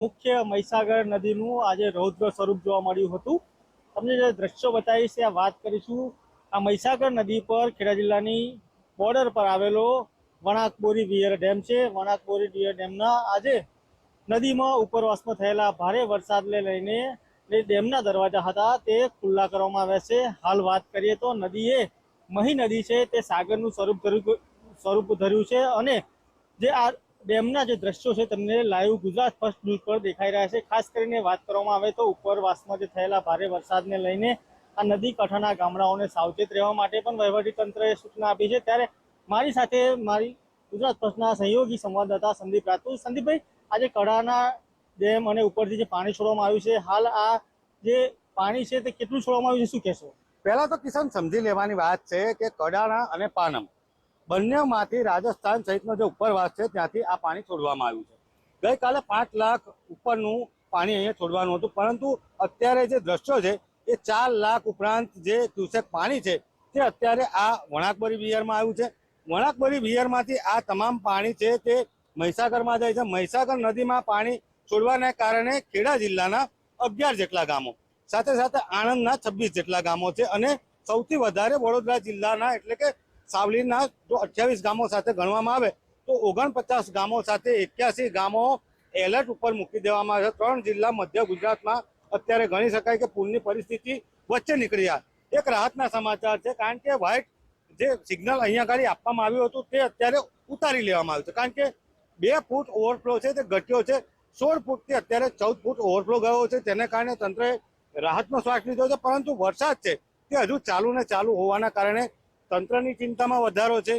મુખ્ય મહીસાગર નદીનું આજે રૌદ્ર સ્વરૂપ જોવા મળ્યું હતું. તમને જે દ્રશ્યો બતાવીશ આ વાત કરીશું. આ મહીસાગર નદી પર ખેડા જિલ્લાની બોર્ડર પર આવેલો વણાકબોરી વિયર ડેમ છે. વણાકબોરી વિયર ડેમના આજે નદીમાં ઉપરવાસમાં થયેલા ભારે વરસાદને લઈને જે ડેમના દરવાજા હતા તે ખુલ્લા કરવામાં આવ્યા છે. હાલ વાત કરીએ તો નદી એ મહી નદી છે, તે સાગરનું સ્વરૂપ ધર્યું સ્વરૂપ ધર્યું છે અને જે આ ડેમના જે દ્રશ્યો છે, તમને લાઈવ ગુજરાત ફર્સ્ટ ન્યૂઝ પર દેખાઈ રહ્યા છે. ખાસ કરીને વાત કરવામાં આવે તો ઉપરવાસમાં જે થયેલા ભારે વરસાદને લઈને આ નદી કાંઠાના ગામડાઓને સાવચેત રહેવા માટે પણ વહીવટી તંત્રએ સૂચના આપી છે. ત્યારે મારી સાથે મારી ગુજરાત ફર્સ્ટના સહયોગી સંવાદદાતા સંદીપ રાજપૂત સંદીપભાઈ, આજે કડાના ડેમ અને ઉપરથી જે પાણી છોડવામાં આવ્યું છે, હાલ આ જે પાણી છે તે કેટલું છોડવામાં આવ્યું છે, શું કહેશો? પહેલા તો કિસાન સમજી લેવાની વાત છે કે કડાણા અને પાનમ બંનેમાંથી રાજસ્થાન સહિતનો જે ઉપરવાસ છે, ત્યાંથી આ પાણી છોડવામાં આવ્યું છે. ગઈકાલે પાંચ લાખ ઉપરનું પાણી અહીંયા છોડવાનું હતું, પરંતુ અત્યારે જે દ્રશ્યો છે, એ ચાર લાખ ઉપરાંત જે ક્યુસેક પાણી છે, તે અત્યારે આ વણાકબરી વિયરમાં આવ્યું છે. વણાકબરી વિયરમાંથી આ તમામ પાણી છે, તે મહીસાગરમાં જાય છે. મહીસાગર નદીમાં પાણી છોડવાના કારણે ખેડા જિલ્લાના અગિયાર જેટલા ગામો, સાથે સાથે આણંદના છવ્વીસ જેટલા ગામો છે અને સૌથી વધારે વડોદરા જિલ્લાના એટલે કે સાવલીના જો અઠ્યાવીસ ગામો સાથે ગણવામાં આવે, તો ઓગણપચાસ ગામો સાથે એક્યાસી ગામો એલર્ટ ઉપર મૂકી દેવામાં આવે ત્રણ જિલ્લા મધ્ય ગુજરાતમાં અત્યારે ગણી શકાય કે પૂરની પરિસ્થિતિ વચ્ચે નીકળ્યા એક રાહતના સમાચાર છે, કારણ કે વ્હાઇટ જે સિગ્નલ અહીંયા આગળ આપવામાં આવ્યું હતું તે અત્યારે ઉતારી લેવામાં આવ્યું છે. કારણ કે બે ફૂટ ઓવરફ્લો છે, તે ઘટ્યો છે. સોળ ફૂટથી અત્યારે ચૌદ ફૂટ ઓવરફ્લો ગયો છે. તેને કારણે તંત્રએ રાહતનો શ્વાસ લીધો છે, પરંતુ વરસાદ છે તે હજુ ચાલુ ને ચાલુ હોવાના કારણે તંત્રની ચિંતામાં વધારો છે.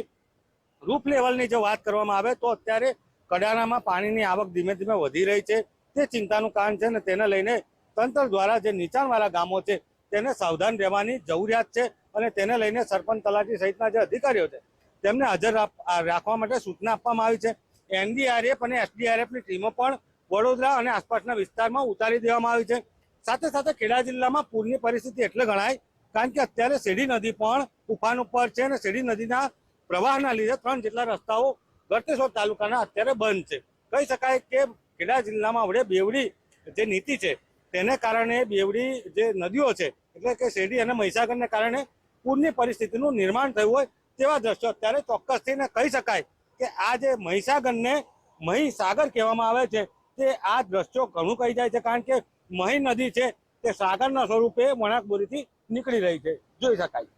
રૂપ લેવલની જો વાત કરવામાં આવે તો અત્યારે કડાણામાં પાણીની આવક ધીમે ધીમે વધી રહી છે. તે ચિંતાનું કારણ છે ને તેને લઈને તંત્ર દ્વારા જે નીચાણવાળા ગામો છે તેને સાવધાન રહેવાની જરૂરિયાત છે અને તેને લઈને સરપંચ તલાટી સહિતના જે અધિકારીઓ છે તેમને હાજર રાખ- રાખવા માટે સૂચના આપવામાં આવી છે. એનડીઆરએફ અને એસડીઆરએફની ટીમો પણ વડોદરા અને આસપાસના વિસ્તારમાં ઉતારી દેવામાં આવી છે. સાથે સાથે ખેડા જિલ્લામાં પૂરની પરિસ્થિતિ એટલે ગણાય કારણ કે અત્યારે શેરડી નદી પણ ઉફાન ઉપર છે અને શેરડી નદીના પ્રવાહના લીધે ત્રણ જેટલા રસ્તાઓ ગળતેશ્વર તાલુકાના અત્યારે બંધ છે. કહી શકાય કે ખેડા જિલ્લામાં વડે બેવડી જે નીતિ છે, તેને કારણે બેવડી જે નદીઓ છે, એટલે કે શેરડી અને મહીસાગરને કારણે પૂરની પરિસ્થિતિનું નિર્માણ થયું હોય તેવા દ્રશ્યો અત્યારે ચોક્કસ થઈને કહી શકાય કે આ જે મહીસાગરને મહીસાગર કહેવામાં આવે છે, તે આ દ્રશ્યો ઘણું કહી જાય છે. કારણ કે મહી નદી છે, તે સાગરના સ્વરૂપે વણાકબોરીથી નીકળી રહી છે, જોઈ શકાય.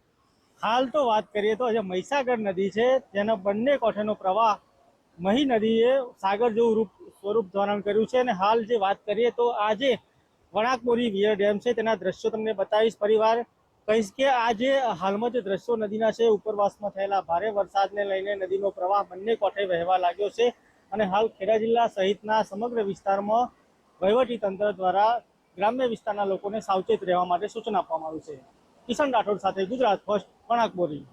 હાલ તો વાત કરીએ તો જે મહીસાગર નદી છે તેના બંને કોઠેનો પ્રવાહ મહી નદીએ સાગર જેવું રૂપ, સ્વરૂપ ધારણ કર્યું છે અને હાલ જે વાત કરીએ તો આજે વણાકબોરી વિયર ડેમ છે, તેના દ્રશ્યો તમને બતાવીશ. પરિવાર કહીશ કે આજે હાલમાં જે દ્રશ્યો નદીના છે, ઉપરવાસમાં થયેલા ભારે વરસાદને લઈને નદીનો પ્રવાહ બંને કોઠે વહેવા લાગ્યો છે અને હાલ ખેડા જિલ્લા સહિતના સમગ્ર વિસ્તારમાં વહીવટી તંત્ર દ્વારા ગ્રામ્ય વિસ્તારના લોકોને સાવચેત રહેવા માટે સૂચના આપવામાં આવ્યું છે. કિશન રાઠોડ સાથે ગુજરાત ફર્સ્ટ વણાકબોરી